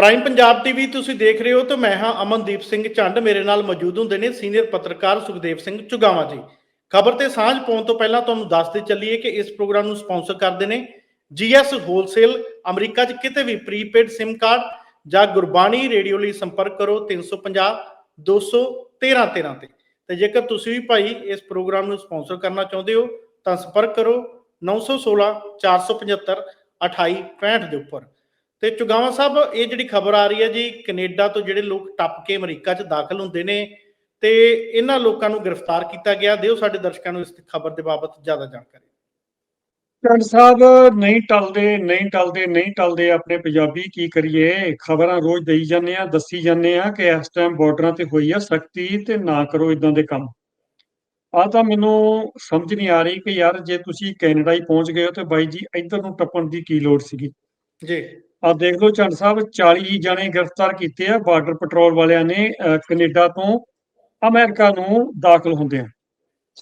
Prime Punjab TV ਤੁਸੀਂ ਦੇਖ ਰਹੇ ਹੋ ਤੇ ਮੈਂ ਹਾਂ ਅਮਨਦੀਪ ਸਿੰਘ ਚੰਡ ਮੇਰੇ ਨਾਲ ਮੌਜੂਦ ਹੁੰਦੇ ਨੇ ਸੀਨੀਅਰ ਪੱਤਰਕਾਰ ਸੁਖਦੇਵ ਸਿੰਘ ਚੁਗਾਵਾ ਜੀ। ਖਬਰ ਤੇ ਸਾਂਝ ਪਾਉਣ ਤੋਂ ਪਹਿਲਾਂ ਤੁਹਾਨੂੰ ਦੱਸਦੇ ਚੱਲੀਏ ਕਿ ਇਸ ਪ੍ਰੋਗਰਾਮ ਨੂੰ ਸਪਾਂਸਰ ਕਰਦੇ ਨੇ ਜੀਐਸ ਹੋਲਸੇਲ ਅਮਰੀਕਾ 'ਚ ਕਿਤੇ ਵੀ ਪ੍ਰੀਪੇਡ SIM ਕਾਰਡ ਜਾਂ ਗੁਰਬਾਣੀ ਰੇਡੀਓ ਲਈ ਸੰਪਰਕ ਕਰੋ 350 200 13 13 ਤੇ। ਤੇ ਜੇਕਰ ਤੁਸੀਂ ਵੀ ਭਾਈ ਇਸ ਪ੍ਰੋਗਰਾਮ ਨੂੰ ਸਪਾਂਸਰ ਕਰਨਾ ਚਾਹੁੰਦੇ ਹੋ ਤਾਂ ਸੰਪਰਕ ਕਰੋ 916 475 2865 ਦੇ ਉੱਪਰ। ਤੇ ਚੁਗਾਵਾ ਸਾਹਿਬ ਇਹ ਜਿਹੜੀ ਖਬਰ ਆ ਰਹੀ ਹੈ ਜੀ ਕੈਨੇਡਾ ਤੋਂ ਜਿਹੜੇ ਲੋਕ ਟੱਪ ਕੇ ਅਮਰੀਕਾ 'ਚ ਦਾਖਲ ਹੁੰਦੇ ਨੇ ਤੇ ਇਹਨਾਂ ਲੋਕਾਂ ਨੂੰ ਗ੍ਰਿਫਤਾਰ ਕੀਤਾ ਗਿਆ। ਦਿਓ ਸਾਡੇ ਦਰਸ਼ਕਾਂ ਨੂੰ ਇਸ ਖਬਰ ਦੇ ਬਾਬਤ ਜ਼ਿਆਦਾ ਜਾਣਕਾਰੀ। ਚੰਡ ਸਾਹਿਬ ਨਹੀਂ ਟਲਦੇ ਨਹੀਂ ਟਲਦੇ ਨਹੀਂ ਟਲਦੇ ਆਪਣੇ ਪੰਜਾਬੀ ਕੀ ਕਰੀਏ? ਖਬਰਾਂ ਰੋਜ਼ ਦੇਈ ਜਾਂਦੇ ਆ ਦੱਸੀ ਜਾਂਦੇ ਆ ਕਿ ਇਸ ਟਾਈਮ ਬਾਰਡਰਾਂ ਤੇ ਹੋਈ ਆ ਸਖਤੀ ਤੇ ਨਾ ਕਰੋ ਇਦਾਂ ਦੇ ਕੰਮ। ਆ ਤਾਂ ਮੈਨੂੰ ਸਮਝ ਨਹੀਂ ਆ ਰਹੀ ਕਿ ਯਾਰ ਜੇ ਤੁਸੀਂ ਕੈਨੇਡਾ ਹੀ ਪਹੁੰਚ ਗਏ ਹੋ ਤੇ ਬਾਈ ਜੀ ਇੱਧਰ ਨੂੰ ਟੱਪਣ ਦੀ ਕੀ ਲੋੜ ਸੀਗੀ? ਜੀ। ਆ ਦੇਖ ਲਓ ਚੰਡ ਸਾਹਿਬ 40 ਜਣੇ ਗ੍ਰਿਫਤਾਰ ਕੀਤੇ ਆ ਬਾਰਡਰ ਪੈਟਰੋਲ ਵਾਲਿਆਂ ਨੇ ਕੈਨੇਡਾ ਤੋਂ ਅਮਰੀਕਾ ਨੂੰ ਦਾਖਲ ਹੁੰਦੇ ਆ।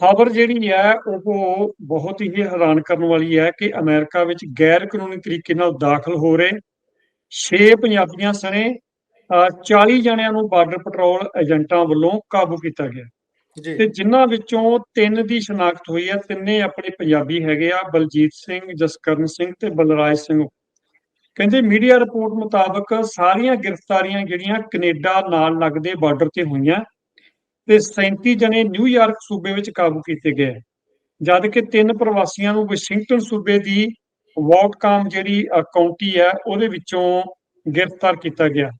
ਖਬਰ ਜਿਹੜੀ ਹੈ ਉਹ ਬਹੁਤ ਹੀ ਹੈਰਾਨ ਕਰਨ ਵਾਲੀ ਹੈ ਕਿ ਅਮਰੀਕਾ ਵਿੱਚ ਗੈਰ ਕਾਨੂੰਨੀ ਤਰੀਕੇ ਨਾਲ ਦਾਖਲ ਹੋ ਰਹੇ 6 ਪੰਜਾਬੀਆਂ ਸਣੇ ਅਹ, 40 ਜਣਿਆਂ ਨੂੰ ਬਾਰਡਰ ਪੈਟਰੋਲ ਏਜੰਟਾਂ ਵੱਲੋਂ ਕਾਬੂ ਕੀਤਾ ਗਿਆ। ਤੇ ਜਿਨ੍ਹਾਂ ਵਿੱਚੋਂ ਤਿੰਨ ਦੀ ਸ਼ਨਾਖਤ ਹੋਈ ਹੈ ਤਿੰਨੇ ਆਪਣੇ ਪੰਜਾਬੀ ਹੈਗੇ ਆ ਬਲਜੀਤ ਸਿੰਘ ਜਸਕਰਨ ਸਿੰਘ ਤੇ ਬਲਰਾਜ ਸਿੰਘ ਕਹਿੰਦੇ ਮੀਡੀਆ ਰਿਪੋਰਟ ਮੁਤਾਬਕ ਸਾਰੀਆਂ ਗ੍ਰਿਫਤਾਰੀਆਂ ਜਿਹੜੀਆਂ ਕੈਨੇਡਾ ਨਾਲ ਲੱਗਦੇ ਬਾਰਡਰ ਤੇ ਹੋਈਆਂ ਤੇ 37 ਜਣੇ ਨਿਊਯਾਰਕ ਸੂਬੇ ਵਿੱਚ ਕਾਬੂ ਕੀਤੇ ਗਏ। ਜਦ ਕਿ ਤਿੰਨ ਪ੍ਰਵਾਸੀਆਂ ਨੂੰ ਵਾਸ਼ਿੰਗਟਨ ਸੂਬੇ ਦੀ ਵੌਟਕਾਮ ਜਿਹੜੀ ਕਾਉਂਟੀ ਹੈ ਉਹਦੇ ਵਿੱਚੋਂ ਗ੍ਰਿਫਤਾਰ ਕੀਤਾ ਗਿਆ।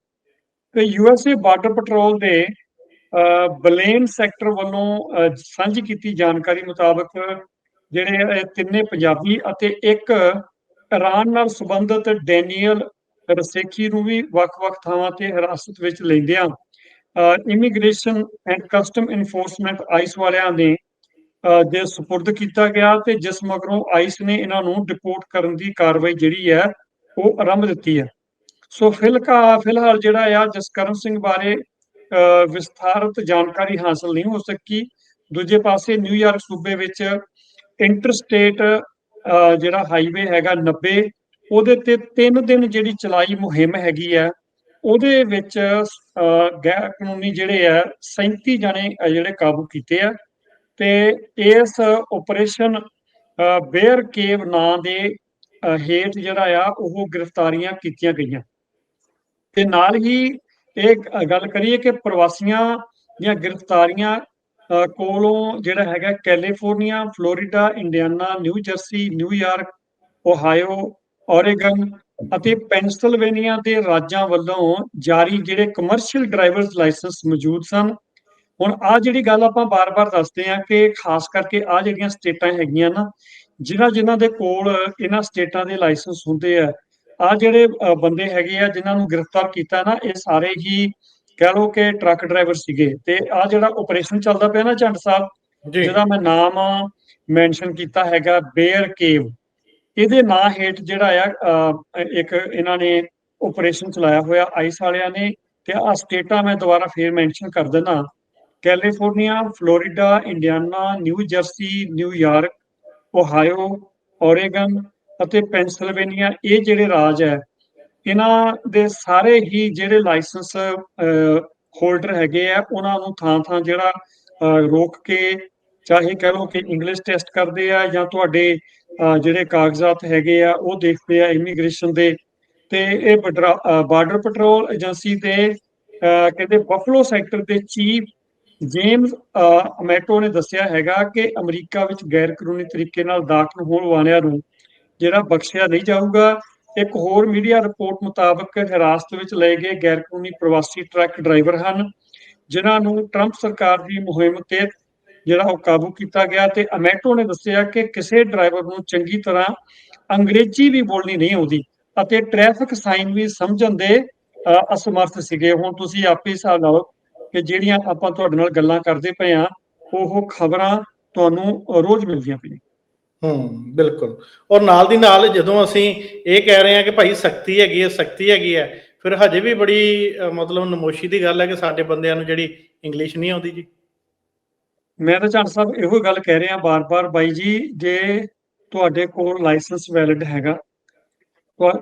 ਤੇ ਯੂਐਸਏ ਬਾਰਡਰ ਪੈਟਰੋਲ ਦੇ ਅ, ਬਲੇਨ ਸੈਕਟਰ ਵੱਲੋਂ ਅ, ਸਾਂਝੀ ਕੀਤੀ ਜਾਣਕਾਰੀ ਮੁਤਾਬਕ ਜਿਹੜੇ ਤਿੰਨੇ ਪੰਜਾਬੀ ਅਤੇ ਇੱਕ ਇਰਾਨ ਨਾਲ ਸੰਬੰਧਿਤ ਡੈਨੀਅਲ ਰਸੇਖੀ ਨੂੰ ਵੀ ਵੱਖ-ਵੱਖ ਥਾਵਾਂ ਤੇ ਹਿਰਾਸਤ ਵਿੱਚ ਲੈਂਦਿਆਂ immigration and custom enforcement ICE ਵਾਲਿਆਂ ਨੇ ਦੇ ਸਪੁਰਦ ਕੀਤਾ ਗਿਆ ਤੇ ਜਿਸ ਮਗਰੋਂ ਆਈਸ ਨੇ ਇਹਨਾਂ ਨੂੰ ਡਿਪੋਰਟ ਕਰਨ ਦੀ ਕਾਰਵਾਈ ਜਿਹੜੀ ਹੈ, ਉਹ ਆਰੰਭ ਦਿੱਤੀ ਹੈ। ਸੋ ਫਿਲਕਾ, ਫਿਲਹਾਲ ਜਿਹੜਾ ਆ, ਜਸਕਰਨ ਸਿੰਘ ਬਾਰੇ ਵਿਸਥਾਰਤ ਜਾਣਕਾਰੀ ਹਾਸਲ ਨਹੀਂ ਹੋ ਸਕੀ। ਦੂਜੇ ਪਾਸੇ ਨਿਊਯਾਰਕ ਸੂਬੇ ਵਿੱਚ ਇੰਟਰਸਟੇਟ ਜਿਹੜਾ ਹਾਈਵੇ ਹੈਗਾ 90 ਉਹਦੇ ਤੇ ਤਿੰਨ ਦਿਨ ਜਿਹੜੀ ਚਲਾਈ ਮੁਹਿੰਮ ਹੈਗੀ ਹੈ, ਉਹਦੇ ਵਿੱਚ ਗੈਰ ਕਾਨੂੰਨੀ ਜਿਹੜੇ ਆ 37 ਜਣੇ ਜਿਹੜੇ ਕਾਬੂ ਕੀਤੇ ਆ ਤੇ ਇਸ ਆਪਰੇਸ਼ਨ ਬੇਅਰ ਕੇਵ ਨਾਂ ਦੇ ਹੇਠ ਜਿਹੜਾ ਆ, ਉਹ ਗ੍ਰਿਫਤਾਰੀਆਂ ਕੀਤੀਆਂ ਗਈਆਂ। ਤੇ ਨਾਲ ਹੀ ਇਹ ਗੱਲ ਕਰੀਏ ਕਿ ਪ੍ਰਵਾਸੀਆਂ ਦੀਆਂ ਗ੍ਰਿਫਤਾਰੀਆਂ ਕੋਲੋਂ ਜਿਹੜਾ ਹੈਗਾ California, Florida, Indiana, New Jersey New York Ohio, Oregon ਅਤੇ ਪੈਨਸਿਲਵੇਨੀਆ ਦੇ ਰਾਜਾਂ ਵੱਲੋਂ ਜਾਰੀ ਜਿਹੜੇ ਕਮਰਸ਼ੀਅਲ ਡਰਾਈਵਰਸ ਲਾਇਸੈਂਸ ਮੌਜੂਦ ਸਨ। ਹੁਣ ਆ ਜਿਹੜੀ ਗੱਲ ਆਪਾਂ ਬਾਰ-ਬਾਰ ਦੱਸਦੇ ਆ ਕਿ ਖਾਸ ਕਰਕੇ ਆ ਜਿਹੜੀਆਂ ਸਟੇਟਾਂ ਹੈਗੀਆਂ ਨਾ, ਜਿਨ੍ਹਾਂ ਜਿਨ੍ਹਾਂ ਦੇ ਕੋਲ ਇਹਨਾਂ ਸਟੇਟਾਂ ਦੇ ਲਾਇਸੈਂਸ ਹੁੰਦੇ ਆ ਆ ਜਿਹੜੇ ਬੰਦੇ ਹੈਗੇ ਆ, ਜਿਨ੍ਹਾਂ ਨੂੰ ਗ੍ਰਿਫਤਾਰ ਕੀਤਾ ਨਾ, ਇਹ ਸਾਰੇ ਹੀ ਕਹਿ ਲਓ ਕਿ ਟਰੱਕ ਡਰਾਈਵਰ ਸੀਗੇ ਤੇ ਆ ਜਿਹੜਾ ਆਪਰੇਸ਼ਨ ਚੱਲਦਾ ਪਿਆ ਨਾ ਚੰਡ ਸਾਹਿਬ ਜਿਹਦਾ ਮੈਂ ਨਾਮ ਮੈਂਸ਼ਨ ਕੀਤਾ ਹੈਗਾ ਬੇਅਰ ਕੇਵ ਇਹਦੇ ਨਾਂ ਹੇਠ ਜਿਹੜਾ ਆ ਇੱਕ ਇਹਨਾਂ ਨੇ ਆਪਰੇਸ਼ਨ ਚਲਾਇਆ ਹੋਇਆ ਆਈਸ ਵਾਲਿਆਂ ਨੇ ਤੇ ਆ ਸਟੇਟਾਂ ਮੈਂ ਦੁਬਾਰਾ ਫੇਰ ਮੈਂਸ਼ਨ ਕਰ ਦਿੰਦਾ। California Florida Indiana New Jersey New York Ohio Oregon ਅਤੇ ਪੈਨਸਿਲਵੇਨੀਆ ਇਹ ਜਿਹੜੇ ਰਾਜ ਹੈ ਇਹਨਾਂ ਦੇ ਸਾਰੇ ਹੀ ਜਿਹੜੇ ਲਾਇਸੈਂਸ ਹੋਲਡਰ ਹੈਗੇ ਆ ਉਹਨਾਂ ਨੂੰ ਥਾਂ-ਥਾਂ ਜਿਹੜਾ ਅ, ਰੋਕ ਕੇ ਚਾਹੇ ਕਹ ਲਓ ਕਿ ਇੰਗਲਿਸ਼ ਟੈਸਟ ਕਰਦੇ ਆ ਜਾਂ ਤੁਹਾਡੇ ਜਿਹੜੇ ਕਾਗਜ਼ਾਤ ਹੈਗੇ ਆ ਉਹ ਦੇਖਦੇ ਆ ਇਮੀਗ੍ਰੇਸ਼ਨ ਦੇ। ਤੇ ਇਹ ਬਾਰਡਰ ਪੈਟਰੋਲ ਏਜੰਸੀ ਦੇ ਅ, ਕਹਿੰਦੇ ਬਫਲੋ ਸੈਕਟਰ ਦੇ ਚੀਫ ਜੇਮਸ ਅਮੈਟੋ ਨੇ ਦੱਸਿਆ ਹੈਗਾ ਕਿ ਅਮਰੀਕਾ ਵਿੱਚ ਗੈਰ ਕਾਨੂੰਨੀ ਤਰੀਕੇ ਨਾਲ ਦਾਖਲ ਹੋਣ ਵਾਲਿਆਂ ਨੂੰ ਜਿਹੜਾ ਬਖਸ਼ਿਆ ਨਹੀਂ ਜਾਊਗਾ। ਇੱਕ ਹੋਰ ਮੀਡੀਆ ਰਿਪੋਰਟ ਮੁਤਾਬਕ ਹਿਰਾਸਤ ਵਿੱਚ ਲਏ ਗਏ ਗੈਰਕਾਨੂੰਨੀ ਪ੍ਰਵਾਸੀ ਟਰੱਕ ਡਰਾਈਵਰ ਹਨ ਜਿਨ੍ਹਾਂ ਨੂੰ ਟਰੰਪ ਸਰਕਾਰ ਦੀ ਮੁਹਿੰਮ ਤੇ ਜਿਹੜਾ ਉਹ ਕਾਬੂ ਕੀਤਾ ਗਿਆ ਤੇ ਅਮੈਟੋ ਨੇ ਦੱਸਿਆ ਕਿ ਕਿਸੇ ਡਰਾਈਵਰ ਨੂੰ ਚੰਗੀ ਤਰ੍ਹਾਂ ਅੰਗਰੇਜ਼ੀ ਵੀ ਬੋਲਣੀ ਨਹੀਂ ਆਉਂਦੀ ਅਤੇ ਟ੍ਰੈਫਿਕ ਸਾਈਨ ਵੀ ਸਮਝਣ ਦੇ ਅ, ਅਸਮਰਥ ਸੀਗੇ। ਹੁਣ ਤੁਸੀਂ ਆਪੇ ਹਿਸਾਬ ਲਾਓ ਕਿ ਜਿਹੜੀਆਂ ਆਪਾਂ ਤੁਹਾਡੇ ਨਾਲ ਗੱਲਾਂ ਕਰਦੇ ਪਏ ਆ ਉਹ ਖਬਰਾਂ ਤੁਹਾਨੂੰ ਰੋਜ਼ ਮਿਲਦੀਆਂ ਪਈਆਂ। ਹੂੰ ਬਿਲਕੁਲ। ਔਰ ਨਾਲ ਦੀ ਨਾਲ ਜਦੋਂ ਅਸੀਂ ਇਹ ਕਹਿ ਰਹੇ ਹਾਂ ਕਿ ਭਾਈ ਸਖਤੀ ਹੈਗੀ ਹੈ ਸਖਤੀ ਹੈਗੀ ਹੈ ਫਿਰ ਹਜੇ ਵੀ ਬੜੀ ਮਤਲਬ ਨਮੋਸ਼ੀ ਦੀ ਗੱਲ ਹੈ ਕਿ ਸਾਡੇ ਬੰਦਿਆਂ ਨੂੰ ਜਿਹੜੀ ਇੰਗਲਿਸ਼ ਨਹੀਂ ਆਉਂਦੀ ਜੀ। ਮੈਂ ਤਾਂ ਚੰਦ ਸਾਹਿਬ ਇਹੋ ਗੱਲ ਕਹਿ ਰਿਹਾ ਬਾਰ-ਬਾਰ ਬਾਈ ਜੀ ਜੇ ਤੁਹਾਡੇ ਕੋਲ ਲਾਇਸੈਂਸ ਵੈਲਿਡ ਹੈਗਾ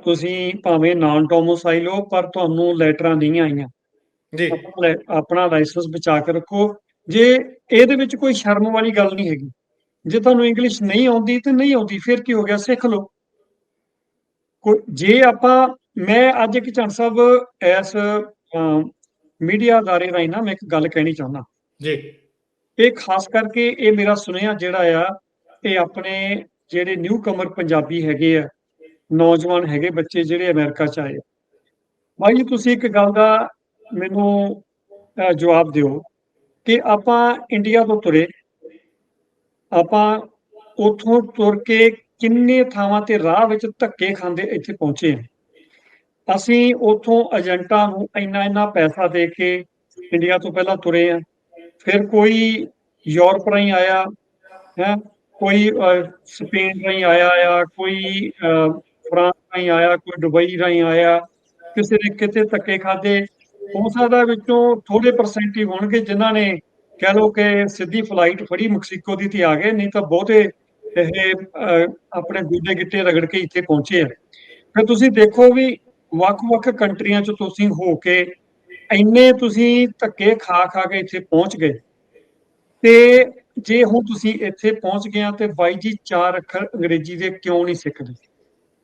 ਤੁਸੀਂ ਭਾਵੇਂ ਨਾਨ ਡੋਮੋਸਾਈਲ ਹੋ ਪਰ ਤੁਹਾਨੂੰ ਲੈਟਰਾਂ ਨਹੀਂ ਆਈਆਂ। ਜੀ। ਆਪਣਾ ਲਾਇਸੈਂਸ ਬਚਾ ਕੇ ਰੱਖੋ। ਜੇ ਇਹਦੇ ਵਿੱਚ ਕੋਈ ਸ਼ਰਮ ਵਾਲੀ ਗੱਲ ਨਹੀਂ ਹੈਗੀ ਜੇ ਤੁਹਾਨੂੰ ਇੰਗਲਿਸ਼ ਨਹੀਂ ਆਉਂਦੀ ਤੇ ਨਹੀਂ ਆਉਂਦੀ ਫਿਰ ਕੀ ਹੋ ਗਿਆ? ਸਿੱਖ ਲਓ। ਜੇ ਆਪਾਂ ਮੈਂ ਅੱਜ ਇੱਕ ਚੰਦ ਸਾਹਿਬ ਐਸ ਮੀਡੀਆ ਅਦਾਰੇ ਰਾਹੀਂ ਨਾ ਮੈਂ ਇੱਕ ਗੱਲ ਕਹਿਣੀ ਚਾਹੁੰਦਾ। ਜੀ। ਇਹ ਖਾਸ ਕਰਕੇ ਇਹ ਮੇਰਾ ਸੁਨੇਹਾ ਜਿਹੜਾ ਆ ਇਹ ਆਪਣੇ ਜਿਹੜੇ ਨਿਊ ਕਮਰ ਪੰਜਾਬੀ ਹੈਗੇ ਆ ਨੌਜਵਾਨ ਹੈਗੇ ਬੱਚੇ ਜਿਹੜੇ ਅਮਰੀਕਾ ਚ ਆਏ। ਭਾਈ ਜੀ ਤੁਸੀਂ ਇੱਕ ਗੱਲ ਦਾ ਮੈਨੂੰ ਜਵਾਬ ਦਿਓ ਕਿ ਆਪਾਂ ਇੰਡੀਆ ਤੋਂ ਤੁਰੇ ਆਪਾਂ ਉਥੋਂ ਤੁਰ ਕੇ ਕਿੰਨੇ ਥਾਵਾਂ ਤੇ ਰਾਹ ਵਿੱਚ ਧੱਕੇ ਖਾਂਦੇ ਇੱਥੇ ਪਹੁੰਚੇ ਅਸੀਂ ਉਥੋਂ ਏਜੰਟਾਂ ਨੂੰ ਇੰਨਾ ਇੰਨਾ ਪੈਸਾ ਦੇ ਕੇ ਇੰਡੀਆ ਤੋਂ ਪਹਿਲਾਂ ਤੁਰੇ ਆ ਫਿਰ ਕੋਈ ਯੂਰਪ ਰਾਹੀਂ ਆਇਆ ਹੈ ਕੋਈ ਸਪੇਨ ਰਾਹੀਂ ਆਇਆ ਆ ਕੋਈ ਅਹ, ਫਰਾਂਸ ਰਾਹੀਂ ਆਇਆ ਕੋਈ ਦੁਬਈ ਰਾਹੀਂ ਆਇਆ ਕਿਸੇ ਨੇ ਕਿਤੇ ਧੱਕੇ ਖਾਦੇ ਹੋ ਸਕਦਾ ਵਿੱਚੋਂ ਥੋੜੇ ਪਰਸੈਂਟ ਹੀ ਹੋਣਗੇ ਜਿਨ੍ਹਾਂ ਨੇ ਕਹਿ ਲਓ ਕਿ ਸਿੱਧੀ ਫਲਾਈਟ ਫੜੀ ਮੈਕਸੀਕੋ ਦੀ ਤੇ ਆ ਗਏ ਨਹੀਂ ਤਾਂ ਬਹੁਤੇ ਇਹ ਆਪਣੇ ਗੁੱਡੇ ਗਿੱਟੇ ਰਗੜ ਕੇ ਇੱਥੇ ਪਹੁੰਚੇ ਆ। ਫਿਰ ਤੁਸੀਂ ਦੇਖੋ ਵੀ ਵੱਖ-ਵੱਖ ਕੰਟਰੀਆਂ ਚ ਤੁਸੀਂ ਹੋ ਕੇ ਇੰਨੇ ਤੁਸੀਂ ਧੱਕੇ ਖਾ ਖਾ ਕੇ ਇੱਥੇ ਪਹੁੰਚ ਗਏ। ਤੇ ਜੇ ਹੁਣ ਤੁਸੀਂ ਇੱਥੇ ਪਹੁੰਚ ਗਏ ਆ ਤੇ ਬਾਈ ਜੀ ਚਾਰ ਅੱਖਰ ਅੰਗਰੇਜ਼ੀ ਦੇ ਕਿਉਂ ਨਹੀਂ ਸਿੱਖਦੇ?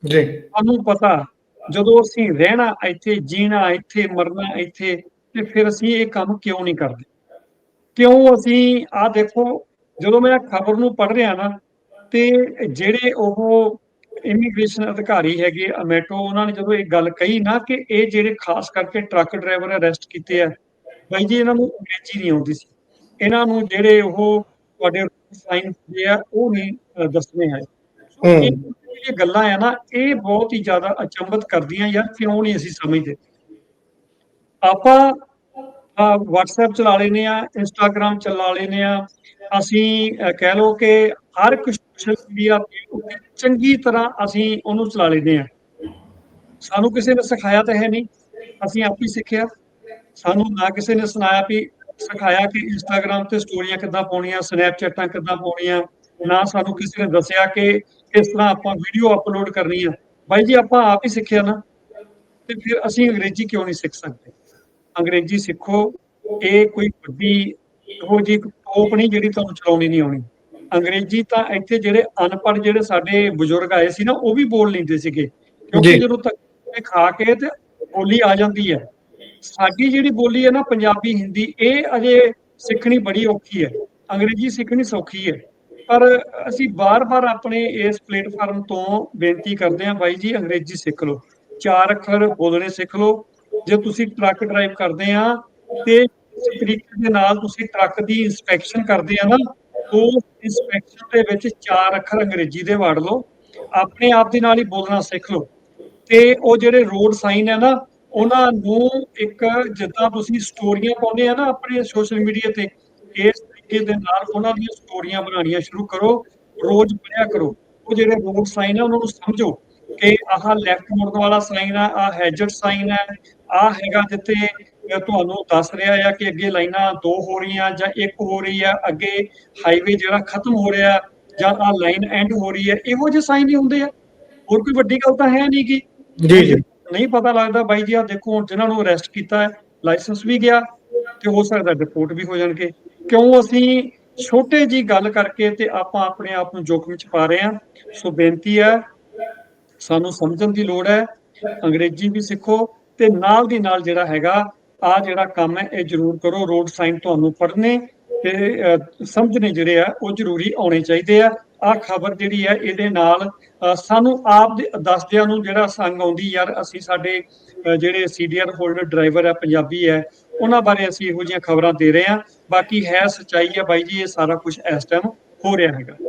ਜੀ। ਸਾਨੂੰ ਪਤਾ ਜਦੋਂ ਅਸੀਂ ਰਹਿਣਾ ਇੱਥੇ ਜੀਣਾ ਇੱਥੇ ਮਰਨਾ ਇੱਥੇ ਤੇ ਫਿਰ ਅਸੀਂ ਇਹ ਕੰਮ ਕਿਉਂ ਨਹੀਂ ਕਰਦੇ? ਕਿਉਂ ਅਸੀਂ ਆ ਦੇਖੋ ਜਦੋਂ ਮੈਂ ਖਬਰ ਨੂੰ ਪੜ੍ਹ ਰਿਹਾ ਨਾ ਤੇ ਜਿਹੜੇ ਉਹ ਇਮੀਗ੍ਰੇਸ਼ਨ ਅਧਿਕਾਰੀ ਹੈਗੇ ਅਮੈਟੋ ਉਹਨਾਂ ਨੇ ਜਦੋਂ ਇਹ ਗੱਲ ਕਹੀ ਨਾ ਕਿ ਇਹ ਜਿਹੜੇ ਖਾਸ ਕਰਕੇ ਟਰੱਕ ਡਰਾਈਵਰ ਅਰੈਸਟ ਕੀਤੇ ਆ ਬਾਈ ਜੀ ਇਹਨਾਂ ਨੂੰ ਅੰਗਰੇਜ਼ੀ ਨਹੀਂ ਆਉਂਦੀ ਸੀ। ਇਹਨਾਂ ਨੂੰ ਜਿਹੜੇ ਉਹ ਤੁਹਾਡੇ ਸਾਈਨ ਹੁੰਦੇ ਆ ਉਹ ਨਹੀਂ ਦੱਸਣੇ ਹੈ। ਇਹ ਗੱਲਾਂ ਆ ਨਾ ਇਹ ਬਹੁਤ ਹੀ ਜ਼ਿਆਦਾ ਅਚੰਭਤ ਕਰਦੀਆਂ ਯਾਰ ਕਿਉਂ ਨਹੀਂ ਅਸੀਂ ਸਮਝਦੇ। ਆਪਾਂ WhatsApp ਚਲਾ ਲੈਨੇ ਆ Instagram ਚਲਾ ਲੈਨੇ ਆ ਅਸੀਂ ਕਹਿ ਲਓ ਕਿ ਹਰ ਇੱਕ ਸੋਸ਼ਲ ਮੀਡੀਆ ਤੇ ਚੰਗੀ ਤਰ੍ਹਾਂ ਅਸੀਂ ਉਹਨੂੰ ਚਲਾ ਲੈਨੇ ਆ ਸਾਨੂੰ ਕਿਸੇ ਨੇ ਸਿਖਾਇਆ ਤਾਂ ਹੈ ਨਹੀਂ। ਅਸੀਂ ਆਪ ਹੀ ਸਿੱਖਿਆ। ਸਾਨੂੰ ਨਾ ਕਿਸੇ ਨੇ ਸੁਣਾਇਆ ਵੀ ਸਿਖਾਇਆ ਕਿ ਇੰਸਟਾਗ੍ਰam ਤੇ ਸਟੋਰੀਆਂ ਕਿੱਦਾਂ ਪਾਉਣੀਆਂ ਸਨੈਪਚੈਟਾਂ ਕਿੱਦਾਂ ਪਾਉਣੀਆਂ। ਨਾ ਸਾਨੂੰ ਕਿਸੇ ਨੇ ਦੱਸਿਆ ਕਿ ਕਿਸ ਤਰ੍ਹਾਂ ਆਪਾਂ ਵੀਡੀਓ ਅਪਲੋਡ ਕਰਨੀ ਆ। ਬਾਈ ਜੀ, ਆਪਾਂ ਆਪ ਹੀ ਸਿੱਖਿਆ ਨਾ। ਤੇ ਫਿਰ ਅਸੀਂ ਅੰਗਰੇਜ਼ੀ ਕਿਉਂ ਨਹੀਂ ਸਿੱਖ ਸਕਦੇ? ਅੰਗਰੇਜ਼ੀ ਸਿੱਖੋ ਇਹ ਕੋਈ ਵੱਡੀ ਇਹੋ ਜਿਹੀ ਟੋਪ ਨਹੀਂ ਜਿਹੜੀ ਤੁਹਾਨੂੰ ਚਲਾਉਣੀ ਨਹੀਂ ਆਉਣੀ। ਅੰਗਰੇਜ਼ੀ ਤਾਂ ਇੱਥੇ ਜਿਹੜੇ ਅਨਪੜ੍ਹ ਜਿਹੜੇ ਸਾਡੇ ਬਜ਼ੁਰਗ ਆਏ ਸੀ ਨਾ ਉਹ ਵੀ ਬੋਲ ਲੈਂਦੇ ਸੀਗੇ। ਕਿਉਂਕਿ ਜੀ। ਜਦੋਂ ਤੱਕ ਖਾ ਕੇ ਤੇ ਬੋਲੀ ਆ ਜਾਂਦੀ ਹੈ। ਸਾਡੀ ਜਿਹੜੀ ਬੋਲੀ ਹੈ ਨਾ ਪੰਜਾਬੀ ਹਿੰਦੀ ਇਹ ਅਜੇ ਸਿੱਖਣੀ ਬੜੀ ਔਖੀ ਹੈ। ਅੰਗਰੇਜ਼ੀ ਸਿੱਖਣੀ ਸੌਖੀ ਹੈ। ਪਰ ਅਸੀਂ ਬਾਰ-ਬਾਰ ਆਪਣੇ ਇਸ ਪਲੇਟਫਾਰਮ ਤੋਂ ਬੇਨਤੀ ਕਰਦੇ ਹਾਂ ਬਾਈ ਜੀ ਅੰਗਰੇਜ਼ੀ ਸਿੱਖ ਲਓ। ਚਾਰ ਅੱਖਰ ਬੋਲਣੇ ਸਿੱਖ ਲਓ। ਜੇ ਤੁਸੀਂ ਟਰੱਕ ਡਰਾਈਵ ਕਰਦੇ ਆ ਤੇ ਇਸ ਤਰੀਕੇ ਦੇ ਨਾਲ ਤੁਸੀਂ ਟਰੱਕ ਦੀ ਇਨਸਪੈਕਸ਼ਨ ਕਰਦੇ ਆ ਨਾ ਉਹ ਇਨਸਪੈਕਸ਼ਨ ਦੇ ਵਿੱਚ ਚਾਰ ਅੱਖਰ ਅੰਗਰੇਜ਼ੀ ਦੇ ਵੜ ਲਓ, ਆਪਣੇ ਆਪ ਦੇ ਨਾਲ ਹੀ ਬੋਲਣਾ ਸਿੱਖ ਲਓ। ਤੇ ਉਹ ਜਿਹੜੇ ਰੋਡ ਸਾਈਨ ਹੈ ਨਾ, ਉਹਨਾਂ ਨੂੰ ਇੱਕ ਜਿੱਦਾਂ ਤੁਸੀਂ ਸਟੋਰੀਆਂ ਪਾਉਂਦੇ ਆ ਨਾ ਆਪਣੇ ਸੋਸ਼ਲ ਮੀਡੀਆ ਤੇ, ਇਸ ਤਰੀਕੇ ਦੇ ਨਾਲ ਉਹਨਾਂ ਦੀਆਂ ਸਟੋਰੀਆਂ ਬਣਾਉਣੀਆਂ ਸ਼ੁਰੂ ਕਰੋ, ਰੋਜ਼ ਪੜ੍ਹਿਆ ਕਰੋ। ਉਹ ਜਿਹੜੇ ਰੋਡ ਸਾਈਨ ਆ, ਉਹਨਾਂ ਨੂੰ ਸਮਝੋ ਕਿ ਆਹ ਲੈਫਟ ਮੁੜਨ ਵਾਲਾ ਸਾਈਨ ਆ, ਆਹ ਹੈਜ਼ਰਡ ਸਾਈਨ ਹੈ ਆਹ ਹੈਗਾ ਅਹ ਤੁਹਾਨੂੰ ਦੱਸ ਰਿਹਾ ਆ ਕਿ ਅੱਗੇ ਲਾਈਨਾਂ ਦੋ ਹੋ ਰਹੀਆਂ ਜਾਂ ਇੱਕ ਹੋ ਰਹੀ ਆ ਅੱਗੇ ਹਾਈਵੇ ਜਿਹੜਾ ਖਤਮ ਹੋ ਰਿਹਾ ਜਾਂ ਆਹ ਲਾਈਨ ਐਂਡ ਹੋ ਰਹੀ ਹੈ ਇਹੋ ਜਿਹੇ ਸਾਈਨ ਹੀ ਹੁੰਦੇ ਆ। ਹੋਰ ਕੋਈ ਵੱਡੀ ਗੱਲ ਤਾਂ ਹੈ ਨਹੀਂ ਗੀ। ਜੀ ਜੀ। ਨਹੀਂ ਪਤਾ ਲੱਗਦਾ ਬਾਈ ਜੀ ਆ ਦੇਖੋ ਜਿਨ੍ਹਾਂ ਨੂੰ ਅਰੈਸਟ ਕੀਤਾ ਹੈ ਲਾਇਸੈਂਸ ਵੀ ਗਿਆ ਤੇ ਹੋ ਸਕਦਾ ਡਿਪੋਰਟ ਵੀ ਹੋ ਜਾਣਗੇ। ਕਿਉਂ ਅਸੀਂ ਛੋਟੇ ਜੀ ਗੱਲ ਕਰਕੇ ਤੇ ਆਪਾਂ ਆਪਣੇ ਆਪ ਨੂੰ ਜੋਖਮ ਚ ਪਾ ਰਹੇ ਹਾਂ ਸੋ ਬੇਨਤੀ ਹੈ ਸਾਨੂੰ ਸਮਝਣ ਦੀ ਲੋੜ ਹੈ ਅੰਗਰੇਜ਼ੀ ਵੀ ਸਿੱਖੋ ਤੇ ਨਾਲ ਦੀ ਨਾਲ ਜਿਹੜਾ ਹੈਗਾ ਆ ਜਿਹੜਾ ਕੰਮ ਹੈ, ਇਹ ਜ਼ਰੂਰ ਕਰੋ। ਰੋਡ ਸਾਈਨ ਤੁਹਾਨੂੰ ਪੜ੍ਹਨੇ ਤੇ ਸਮਝਣੇ ਜਿਹੜੇ ਆ, ਉਹ ਜ਼ਰੂਰੀ ਆਉਣੇ ਚਾਹੀਦੇ ਆ। ਆ ਖਬਰ ਜਿਹੜੀ ਹੈ, ਇਹਦੇ ਨਾਲ ਸਾਨੂੰ ਆਪ ਦੇ ਦੱਸਦਿਆਂ ਨੂੰ ਜਿਹੜਾ ਸੰਗ ਆਉਂਦੀ, ਯਾਰ ਅਸੀਂ ਸਾਡੇ ਜਿਹੜੇ ਸੀਡੀਆਰ ਹੋਲਡਰ ਡਰਾਈਵਰ ਹੈ ਪੰਜਾਬੀ ਹੈ, ਉਹਨਾਂ ਬਾਰੇ ਅਸੀਂ ਇਹੋ ਜਿਹੀਆਂ ਖਬਰਾਂ ਦੇ ਰਹੇ ਹਾਂ। ਬਾਕੀ ਹੈ ਸਚਾਈ ਹੈ ਬਾਈ ਜੀ, ਇਹ ਸਾਰਾ ਕੁਝ ਇਸ ਟਾਈਮ ਹੋ ਰਿਹਾ ਹੈਗਾ।